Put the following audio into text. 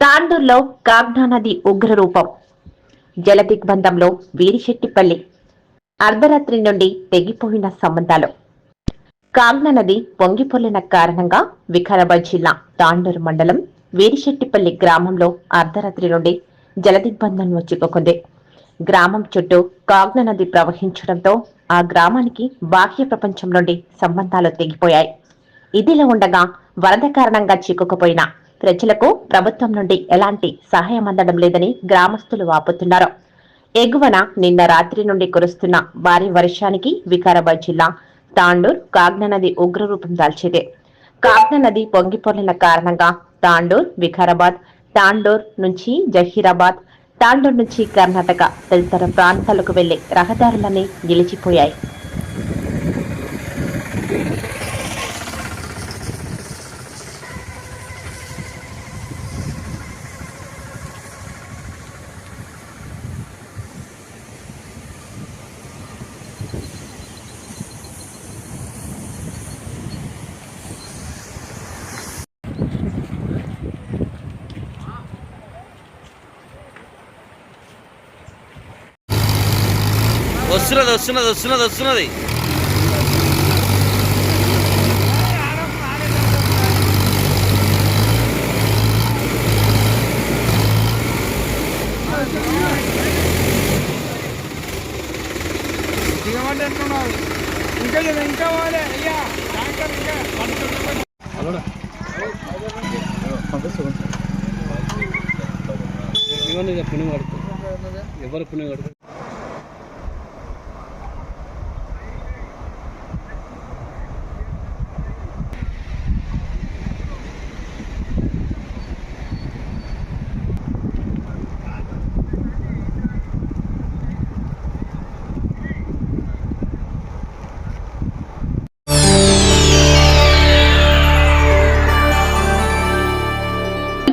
తాండూరులో కాగ్నా నది ఉగ్ర రూపం జలదిగ్బంధంలో వీరిశెట్టిపల్లి అర్ధరాత్రి నుండి తెగిపోయిన సంబంధాలు. కాగ్నా నది పొంగిపొల్లిన కారణంగా వికారాబాద్ జిల్లా తాండూరు మండలం వీరిశెట్టిపల్లి గ్రామంలో అర్ధరాత్రి నుండి జలదిగ్బంధంలో చిక్కుకుంది. గ్రామం చుట్టూ కాగ్నా నది ప్రవహించడంతో ఆ గ్రామానికి బాహ్య ప్రపంచం నుండి సంబంధాలు తెగిపోయాయి. ఇదిలా ఉండగా వరద కారణంగా చిక్కుకుపోయిన ప్రజలకు ప్రభుత్వం నుండి ఎలాంటి సహాయం అందడం లేదని గ్రామస్తులు వాపోతున్నారు. ఎగువన నిన్న రాత్రి నుండి కురుస్తున్న భారీ వర్షానికి వికారాబాద్ జిల్లా తాండూర్ కాగ్న నది ఉగ్రరూపం దాల్చింది. కాగ్న నది పొంగిపొర్లిన కారణంగా తాండూర్ వికారాబాద్ తాండూర్ నుంచి జహీరాబాద్ తాండూర్ నుంచి కర్ణాటక తదితర ప్రాంతాలకు వెళ్ళే రహదారులన్నీ నిలిచిపోయాయి. వస్తున్నది వస్తున్నది వస్తున్నది వస్తున్నది. ఇంకా ఇంకా పోలే అయ్యా ఇంకా పుణ్యం కడుతుంది. ఎవరు పుణ్యం కడుతుంది?